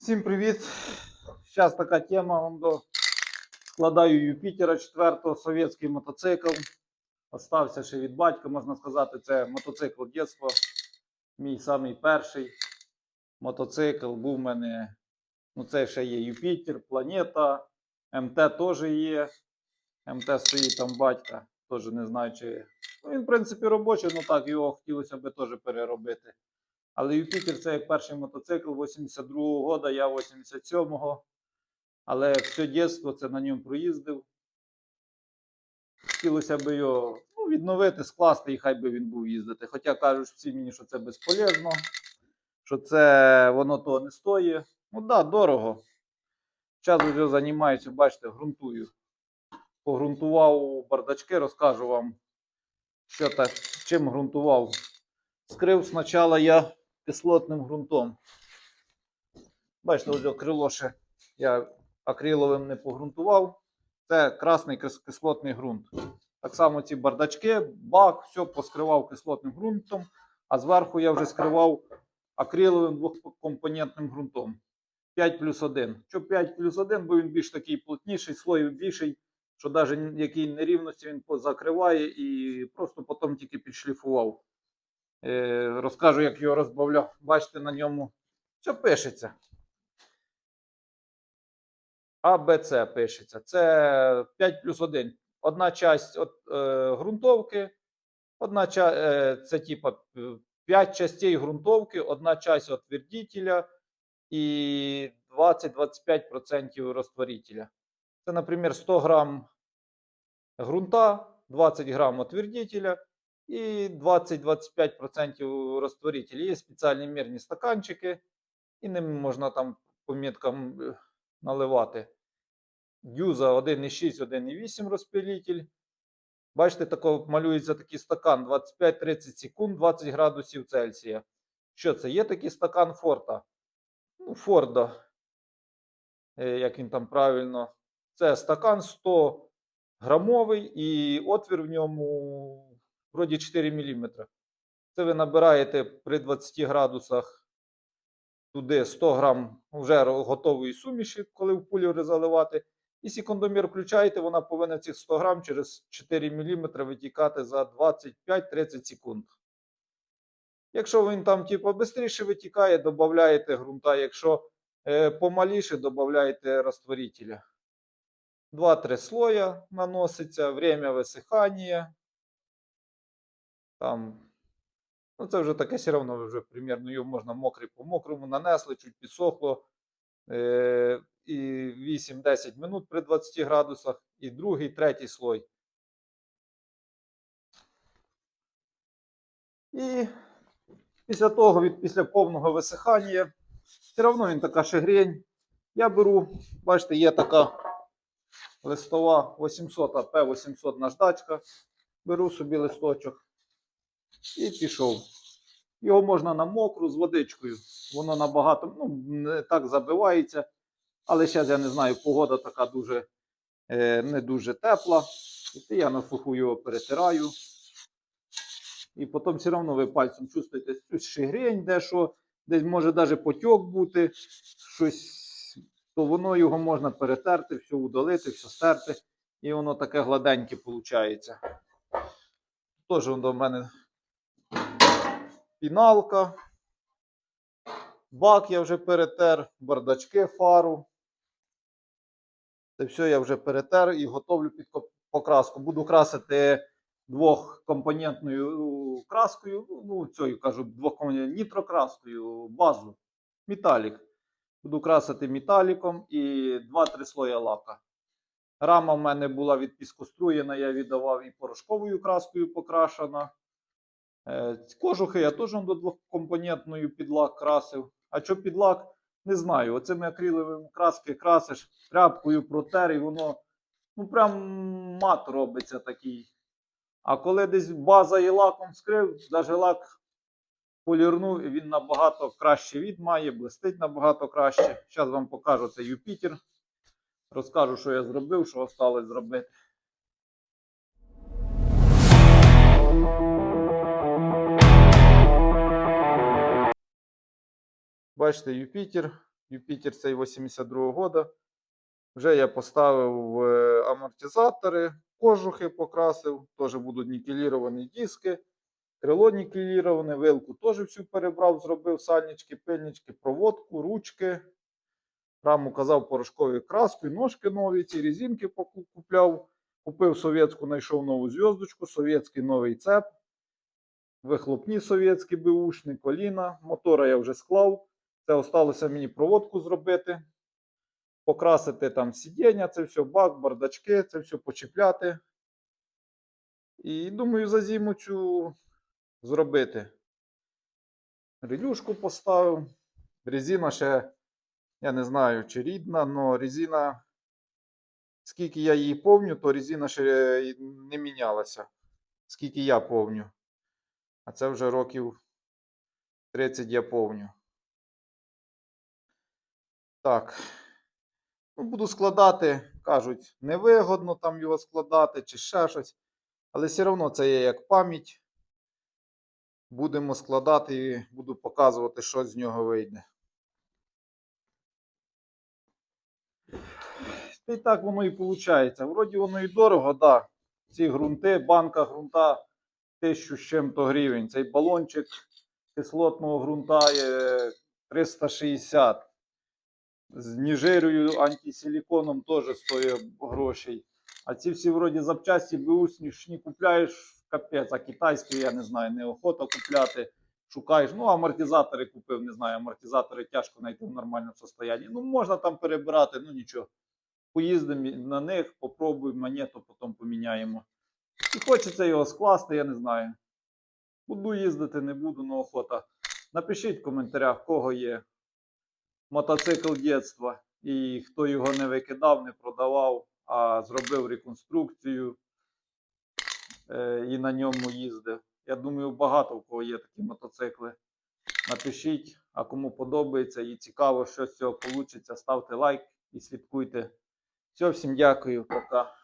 Всім привіт! Зараз така тема. Складаю Юпітера 4 совєтський мотоцикл. Остався ще від батька, можна сказати, це мотоцикл дитинства. Мій самий перший мотоцикл. Був у мене, ну це ще є Юпітер, Планета, МТ теж є. МТ стоїть там батька, теж не знаю, чи. Ну, він, в принципі, робочий, ну так, його хотілося б теж переробити. Але Юпітер це як перший мотоцикл 82-го года, я 87-го. Але все дитинство це на ньому проїздив. Хотілося б його ну, відновити, скласти і хай би він був їздити. Хоча кажуть всі мені, що це безполезно, що це воно того не стоїть. Ну так, да, дорого. Час вже займаюся, бачите, ґрунтую. Погрунтував бардачки, розкажу вам, що та, з чим ґрунтував. Скрив спочатку я кислотним ґрунтом. Бачите, ось крило ще я акриловим не погрунтував. Це красний кислотний ґрунт. Так само ці бардачки, бак, все поскривав кислотним ґрунтом, а зверху я вже скривав акриловим двохкомпонентним ґрунтом. 5 плюс 1. Що 5 плюс 1, бо він більш такий плотніший, слой більший, що навіть які нерівності він закриває і просто потім тільки підшліфував. Е, розкажу, як його розбавляв. Бачите, на ньому все пишеться. А, Б, пишеться. Це 5 плюс 1. Одна часть от, е, ґрунтовки, одна ча, е, це типа 5 частей ґрунтовки, одна часть отвердителя і 20-25% розтворителя. Це, наприклад, 100 грам ґрунта, 20 грам отвердителя і 20-25% розтворителя. Є спеціальні мірні стаканчики, і ними можна там по міткам е, наливати. Дюза 1,6, 1,8 розпилитель. Бачите, тако малюється такий стакан 25-30 секунд, 20 градусів Цельсія. Що це? Є такий стакан Форта. Ну, Форда. Е, Як він там правильно. Це стакан 100 грамовий і отвір в ньому вроді 4 мм. Це ви набираєте при 20 градусах туди 100 грам вже готової суміші, коли в пулі заливати. І секундомір включаєте, вона повинна цих 100 грам через 4 мм витікати за 25-30 секунд. Якщо він там, типу, швидше витікає, додаєте ґрунта. Якщо е, помаліше, додаєте розтворителя. 2-3 слоя наноситься, время висихання. Там, ну це вже таке все одно вже примірно його можна мокрий по мокрому нанесли, чуть підсохло. Е, і 8-10 минут при 20 градусах, і другий, третій слой. І після того, від, після повного висихання, все одно він така шегрень. Я беру, бачите, є така листова 800 П800 наждачка. Беру собі листочок і пішов. Його можна на мокру з водичкою. Воно набагато ну, не так забивається. Але зараз я не знаю, погода така дуже е, не дуже тепла. І я на суху його перетираю. І потім все одно ви пальцем чувствуєте цю шигрень, де що, десь може навіть потьок бути, щось, то воно його можна перетерти, все удалити, все стерти. І воно таке гладеньке виходить. Теж воно в мене піналка. Бак я вже перетер, бардачки фару. Це все я вже перетер і готовлю під покраску. Буду красити двохкомпонентною краскою, ну, цією кажу, двохкомпонентною нітрокраскою, базу, металік. Буду красити металіком і 2-3 слоя лака. Рама в мене була від піскоструєна, я віддавав і порошковою краскою покрашена. Е, Кожухи я теж до двохкомпонентною підлак красив. А що підлак, не знаю. Оцими акриловими краски красиш, тряпкою протер, і воно ну прям мат робиться такий. А коли десь база і лаком скрив, навіть лак полірнув, і він набагато краще від має, блистить набагато краще. Зараз вам покажу це Юпітер. Розкажу, що я зробив, що осталось зробити. Бачите, Юпітер Юпітер цей 82-го года. Вже я поставив е, амортизатори, кожухи покрасив, теж будуть нікеліровані диски. Крило нікеліроване, вилку теж всю перебрав, зробив сальнички, пильнички, проводку, ручки. Раму казав порошковою краскою, ножки нові, ці резинки купляв. Купив совєтську, знайшов нову зв'язочку, совєтський новий цеп. Вихлопні совєтські беушні, коліна. Мотора я вже склав. Це осталося мені проводку зробити. Покрасити там сидіння, це все, бак, бардачки, це все почіпляти. І думаю, за зиму цю зробити. Релюшку поставив. Резина ще, я не знаю, чи рідна, але резина, скільки я її помню, то резина ще не мінялася. Скільки я помню. А це вже років 30 я помню. Так. Ну, буду складати, кажуть, невигодно там його складати чи ще щось. Але все одно це є як пам'ять. Будемо складати і буду показувати, що з нього вийде. Й так воно і виходить. Вроді воно і дорого, да. Ці ґрунти, банка ґрунта тисячу з чим-то гривень. Цей балончик кислотного ґрунта є 360. З ніжирою антисиліконом теж стоїть грошей. А ці всі вроді запчасті беушні купляєш капець, а китайські, я не знаю, неохота купляти. Шукаєш, ну, амортизатори купив, не знаю, амортизатори тяжко знайти в нормальному стані. Ну, можна там перебирати, ну нічого. Поїздимо на них, попробуємо монету, потім поміняємо. І хочеться його скласти, я не знаю. Буду їздити, не буду, но охота. Напишіть в коментарях, кого є мотоцикл дитинства і хто його не викидав, не продавав, а зробив реконструкцію е, і на ньому їздив. Я думаю, багато у кого є такі мотоцикли. Напишіть, а кому подобається і цікаво, що з цього вийде, ставте лайк і слідкуйте. Все, всім дякую, пока.